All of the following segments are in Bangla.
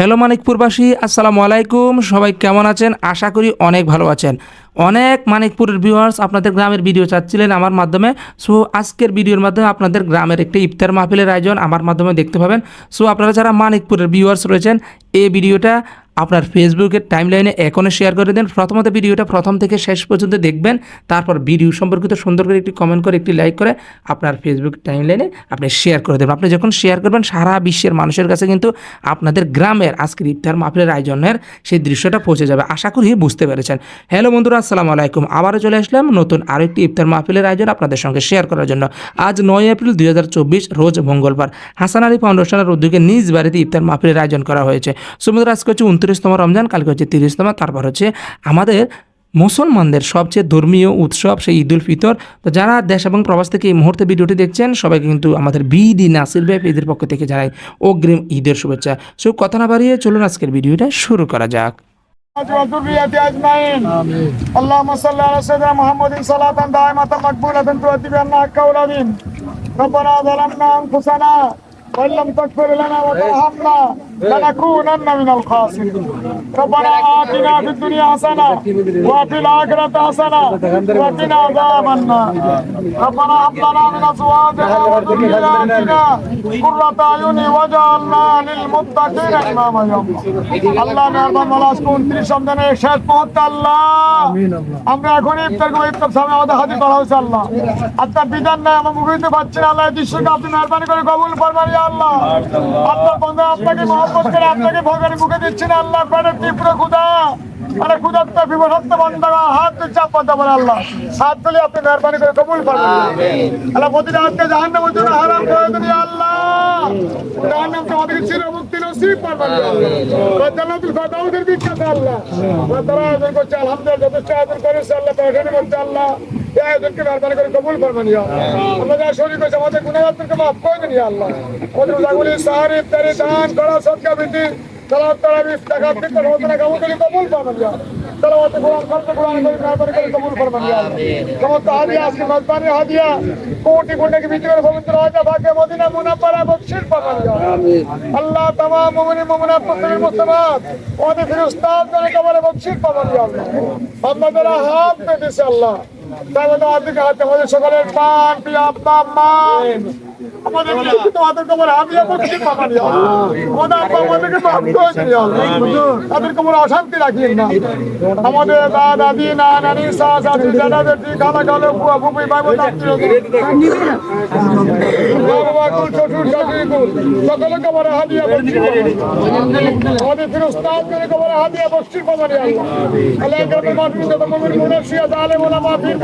হ্যালো মানিকপুরবাসী, আসসালামু আলাইকুম। সবাই কেমন আছেন? আশা করি অনেক ভালো আছেন। অনেক মানিকপুরের ভিউয়ার্স আপনাদের গ্রামের ভিডিও চাচ্ছিলেন আমার মাধ্যমে। সো, আজকের ভিডিওর মাধ্যমে আপনাদের গ্রামের একটি ইফতার মাহফিলের আয়োজন আমার মাধ্যমে দেখতে পাবেন। সো, আপনারা যারা মানিকপুরের ভিউয়ার্স রয়েছেন, এই ভিডিওটা আপনার ফেসবুকের টাইমলাইনে এখনও শেয়ার করে দেন। প্রথমত ভিডিওটা প্রথম থেকে শেষ পর্যন্ত দেখবেন। তারপর ভিডিও সম্পর্কিত সুন্দর করে একটি কমেন্ট করে, একটি লাইক করে আপনার ফেসবুক টাইমলাইনে আপনি শেয়ার করে দেবেন। আপনি যখন শেয়ার করবেন, সারা বিশ্বের মানুষের কাছে কিন্তু আপনাদের গ্রামের আজকের ইফতার মাহফিলের আয়োজনের সেই দৃশ্যটা পৌঁছে যাবে। আশা করি বুঝতে পেরেছেন। হ্যালো বন্ধুরা, আসসালামু আলাইকুম। আবারও চলে আসলাম নতুন আরও একটি ইফতার মাহফিলের আয়োজন আপনাদের সঙ্গে শেয়ার করার জন্য। আজ নয় এপ্রিল দুই হাজার চব্বিশ, রোজ মঙ্গলবার। হাসান আলী ফাউন্ডেশনের উদ্যোগে নিজ বাড়িতে ইফতার মাহফিলের আয়োজন করা হয়েছে। সমুদ্র আজকে হচ্ছে উনত্রিশতম রমজান কালকে হচ্ছে তিরিশতম তারপর হচ্ছে আমাদের মুসলমানদের সবচেয়ে ধর্মীয় উৎসব সেই ঈদুল ফিতর তো যারা দেশ এবং প্রবাস থেকে এই মুহূর্তে ভিডিওটি দেখছেন সবাইকে কিন্তু আমাদের বিডি নাসির ভাই ঈদের পক্ষ থেকে জানাই অগ্রিম ঈদের শুভেচ্ছা সো কথা না বাড়িয়ে চলুন আজকের ভিডিওটা শুরু করা যাক وذريته اجمعين اللهم صل على سيدنا محمد صلاة دائمة مقبولة تؤدي بها حق اولادين ربنا ظلمنا انفسنا وان لم تغفر لنا وترحمنا لنكونن من الخاسرين ربنا آتنا في الدنيا حسنة وفي الآخرة حسنة وقنا عذاب النار ربنا هب لنا من أزواجنا وذرياتنا قرة أعين واجعلنا للمتقين إماما يا الله আল্লাহ মেহরবান মালা আজকে উনত্রিশ রমজানের শেষ মুহূর্তে আল্লাহ আমরা এখন ইফতার করে ইফতার সামনে আমাদের হাজির করা হয়েছে আল্লাহ আপনার বিধান নাই আমরা মুখে দিতে পারছি না আল্লাহ এই দৃশ্যকে আপনি মেহরবানি করে কবুল করবেন ইয়া আল্লাহ আপনার বন্ধু আপনাকে করে আপনাকে ভগবান মুখে দিচ্ছেন আল্লাহ পেটের তীব্র ক্ষুদা আরে ক্ষুদাত্ত বন্ধা হাত দিয়ে চাপ পাতা বলে আল্লাহ। হাত তুলে আপনি মেহরবানি করে কবুল করবেন। আল্লাহ প্রতিটা হাতকে জাহান্নামের জন্য হারাম করে দিন আল্লাহ। জাহান্নাম থেকে আমাদেরকে চিরমুক্তি নসিব করবেন ইয়া আল্লাহ। জান্নাতুল ফাদাউদের বিখ্যাত আল্লাহ। আমরা তারা আয়োজন করছে আলহামদুলিল্লাহ যথেষ্ট আয়োজন করেছে আল্লাহ পেরেশানি করছে আল্লাহ এই আয়োজনকে মেহরবানি করে কবুল করবেন ইয়া আল্লাহ। আমরা যা শরীর করেছে আমাদের গুণাগারদেরকে মাফ করে দিন ইয়া আল্লাহ আমাদের রোজাগুলি সাহারি ইফতারি দান করা সদকা বৃদ্ধি সালাত তারাবিহ টাকা ফিতর হোসনা কামল করে কবুল করবেন ইয়া সালাওয়াত কোরআন খতম কোরআন করে মেহরবানি করে কবুল করবেন ইয়া আল্লাহ। সমস্ত হাদিয়া আজকে মজবানি হাদিয়া কোটি কোটি ভিতরে করে পবিত্র রাজা ভাগ্যে মদিনা মুনাফারা বকশির পাবেন ইয়া আল্লাহ তামাম মুমিন মুমিনাত মুসলিম মুসলিমাত ওদের ফিরস্তাদ করে কবরে বকশির পাবেন ইয়া আল্লাহ আল্লাহ তাআলা হাত পেতেছে আমাদের সকলের পান প্রিয় আব্বা আম্মা আমাদের তোমাদের কবর বকশির পাবেন ইয়া আল্লাহ আমাদের আব্বা আমাদেরকে ইয়া আল্লাহ তাদের কবর অশান্তি রাখিয়েন না। আমাদের দাদা দাদি না নানি সা সাথী দাদা দাদি খালা খালো বুয়া বুবি বাবা সকলে কবরে হাদিয়া বকশির আমাদের ফিরস্তাদ করে কবরে হাদিয়া আল্লাহ আল্লাহ যত শিয়া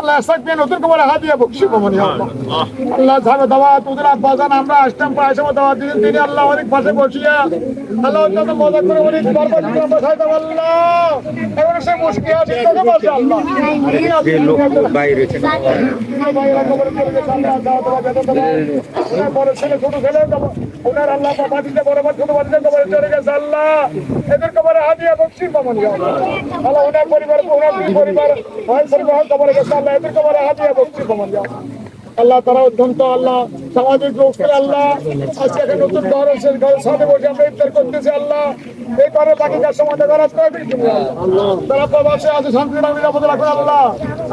আল্লাহ নতুন কবরে হাদিয়া পাবেন ইয়া আল্লাহ আল্লাহ সাহেব আমরা আসতাম পয়সা দিন তিনি আল্লাহ অনেক পাশে বসিয়া আল্লাহ অত্যন্ত মজা করে বসাই দাও আল্লাহ। এবার সে মুশকিল আছে তোকে বসে আল্লাহ। বাইরে ভাইয়েরা কবরে চলে গেছে, আল্লাহ দাও দাও দাও দাও দাও। ওনার বড় ছেলে ছোট ছেলে ওনার আল্লাহ বাবাজিতে বড় বাবা ছোট বাবাজিতে কবরে চলে গেছে আল্লাহ। এদের কবরে হাদিয়া বকশির পাবেন আল্লাহ আল্লাহ ওনার পরিবার ওনার পরিবার ভাই পরিবার কবরে গেছে আল্লাহ আল্লাহ। তারা অত্যন্ত, আল্লাহ সামাজিক লোকের আল্লাহ আজকে একটা নতুন ঘর আছে ঘরের সাথে বসে আমরা ইফতার করতেছি, আল্লাহ এই ঘরে বাকি কাজ সমাজে আল্লাহ তারা প্রবাসে আছে, শান্তি নিরাপদ রাখুন, আল্লাহ।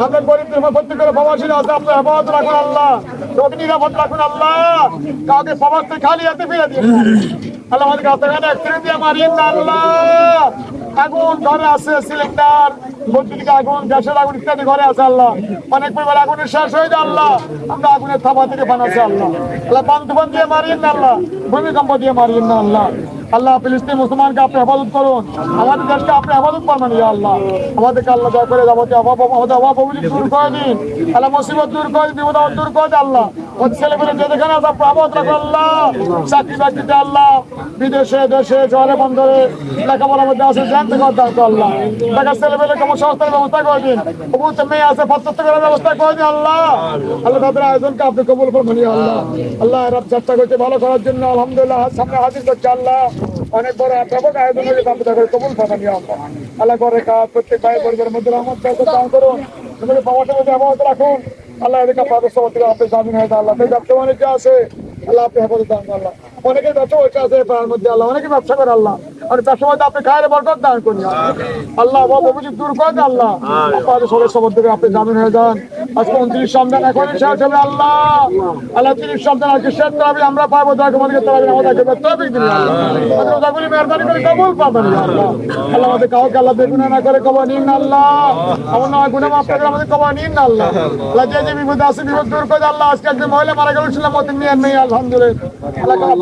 আমরা গরিবদের প্রত্যেক করে প্রবাসীরা আছে, আপনার হেফাজত রাখুন, আল্লাহ। নিরাপদ রাখুন, আল্লাহ। কাউকে খালি হাতে ফিরে দিন। আল্লাহ দিয়ে মারিয়েন না আল্লাহ। আগুন ঘরে আছে, সিলিন্ডার। আগুন আগুন ইত্যাদি ঘরে অনেক পরিবার আগুনের শেষ হয়ে আমরা আগুনের থাপা দিয়ে না ভূমিকম্প দিয়ে মারিয়েন না আল্লাহ। আল্লাহ, ফিলিস্তিন মুসলমানকে আপনি হেফাজত করুন। আমাদের দেশকে আপনি হেফাজত করবেন, ইয়া আল্লাহ। আমাদেরকে আল্লাহ দয়া করে যাবতীয় অভাব আমাদের দূর করে দিন। আল্লাহ মুসিবত দূর করে দিন বিপদ দূর করে দিন আল্লাহ। ওদের ছেলেমেয়ে যে যেখানে আছে আবাদ আল্লাহ। চাকরি বাকরিতে আল্লাহ। বিদেশে, দেশে, শহরে, বন্দরে লেখাপড়ার মধ্যে আছে অধ্যয়ন করো আল্লাহ। টাকা ছেলেমেয়ে কর্মসংস্থানের ব্যবস্থা করে দিন। অবুত মেয়ে আছে পত্র করার ব্যবস্থা করে দিন, আল্লাহ। আল্লাহ তাদের আয়োজনকে আপনি কবুল করবেন আল্লাহ। আল্লাহ রাব চেষ্টা করছে ভালো করার জন্য আলহামদুলিল্লাহ, সামনে হাজির করছে, আল্লাহ। অনেক বড় ব্যাপক আয়োজন হয়েছে আপনি তাদের কবুল করবেন ইয়া আল্লাহ আল্লাহ করে কাজ প্রত্যেক ভাই পরিবারের মধ্যে রহমত ব্যবস্থা দান করুন। তোমাদের বাবাদের মধ্যে হেফাজত রাখুন। আল্লাহ এদিকে আপনাদের সবাই আপনি জামিন হয়ে আল্লাহ সেই ব্যবসা বাণিজ্য আছে, আল্লাহ আপনি হেফাজত দান করুন, আল্লাহ। অনেকের ব্যবসা হয়েছে আছে পাড়ার মধ্যে আল্লাহ অনেকে ব্যবসা করে আল্লাহ। আর ব্যবসা মধ্যে আপনি খায়ের বরকত দান করুন। ইয়া আল্লাহ। বাবা অভিযোগ দূর করে দেন আল্লাহ। আপনাদের সবাই সবার থেকে আপনি জামিন হয়ে যান। আজকে উনত্রিশ সন্তান এখন শেষ হবে আল্লাহ। আল্লাহ তিরিশ সন্তান আজকে শেষ তরাবি আমরা পাবো দয়া করে আমাদেরকে তরাবি আমাদেরকে তরাবি দিন আল্লাহ। আমাদের ওদাগুলি মেহরবানি করে কবুল পাবেন আল্লাহ। আল্লাহ আমাদের কাউকে আল্লাহ বেগুনা না করে কবর নিন আল্লাহ। আমার নয় গুণা মাফ করে আমাদের কবর নিন আল্লাহ। আল্লাহ যে যে বিপদ আছে বিপদ দূর করে আল্লাহ। আজকে একজন মহিলা মারা গেল ছিলাম মতিন নিয়ে নেই আলহামদুলিল্লাহ। আল্লাহ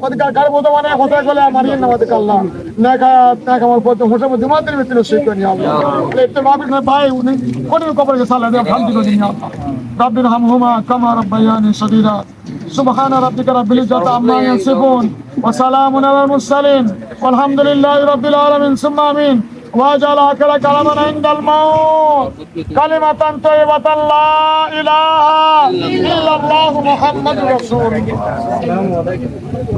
గడపతో మన హుసాగోలే మరి నమ్మది కల్లా నాక నాక మన పోతే హుసమ దిమాత్రి వ్యక్తులు స్వీకరణ ఎత్తు మాకు బాయ్ కొన్ని కొబ్బరి చేసాలి అదే హంది رب ارحمهما كما ربياني صغيرا سبحان ربك رب العزة عما يصفون وسلام على المرسلين والحمد لله رب العالمين ثم امين واجعل اخر كلامنا عند الموت كلمة طيبة لا اله الا الله محمد رسول الله